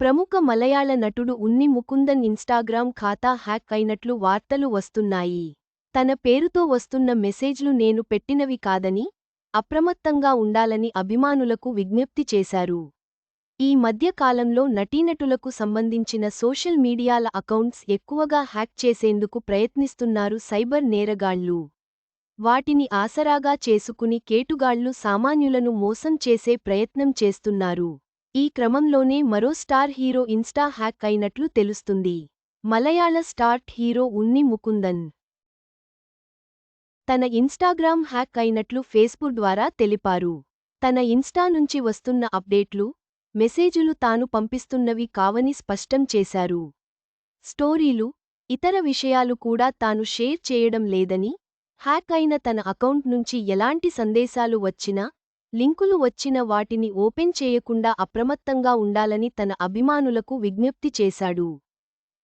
ప్రముఖ మలయాళ నటుడు ఉన్ని ముకుందన్ ఇన్స్టాగ్రామ్ ఖాతా హ్యాక్ అయినట్లు వార్తలు వస్తున్నాయి. తన పేరుతో వస్తున్న మెసేజ్లు నేను పెట్టినవి కాదని అప్రమత్తంగా ఉండాలని అభిమానులకు విజ్ఞప్తి చేశారు. ఈ మధ్య కాలంలో నటీనటులకు సంబంధించిన సోషల్ మీడియాల అకౌంట్స్ ఎక్కువగా హ్యాక్ చేసేందుకు ప్రయత్నిస్తున్నారు సైబర్ నేరగాళ్ళు. వాటిని ఆసరాగా చేసుకుని కేటుగాళ్ళు సామాన్యులను మోసం చేసే ప్రయత్నం చేస్తున్నారు. ఈ క్రమంలోనే మరో స్టార్ హీరో ఇన్స్టా హ్యాక్ అయినట్లు తెలుస్తుంది. మలయాళ స్టార్ట్ హీరో ఉన్ని ముకుందన్. తన ఇన్స్టాగ్రామ్ హ్యాక్ అయినట్లు ఫేస్బుక్ ద్వారా తెలిపారు. తన ఇన్స్టా నుంచి వస్తున్న అప్డేట్లు మెసేజులు తాను పంపిస్తున్నవి కావని స్పష్టం చేశారు. స్టోరీలు ఇతర విషయాలు కూడా తాను షేర్ చేయడం లేదని హ్యాక్ అయిన తన అకౌంట్ నుంచి ఎలాంటి సందేశాలు వచ్చినా లింకులు వచ్చిన వాటిని ఓపెన్ చేయకుండా అప్రమత్తంగా ఉండాలని తన అభిమానులకు విజ్ఞప్తి చేశాడు.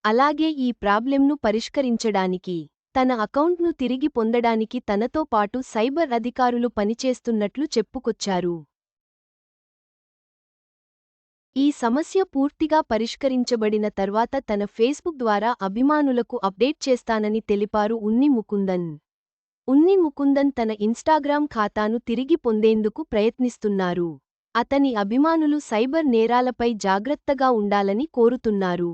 అలాగే ఈ ప్రాబ్లెంను పరిష్కరించడానికి తన అకౌంట్ను తిరిగి పొందడానికి తనతో పాటు సైబర్ అధికారులు పనిచేస్తున్నట్లు చెప్పుకొచ్చారు. ఈ సమస్య పూర్తిగా పరిష్కరించబడిన తర్వాత తన ఫేస్బుక్ ద్వారా అభిమానులకు అప్డేట్ చేస్తానని తెలిపారు ఉన్ని ముకుందన్. ఉన్ని ముకుందన్ తన ఇన్స్టాగ్రామ్ ఖాతాను తిరిగి పొందేందుకు ప్రయత్నిస్తున్నారు. అతని అభిమానులు సైబర్ నేరాలపై జాగ్రత్తగా ఉండాలని కోరుతున్నారు.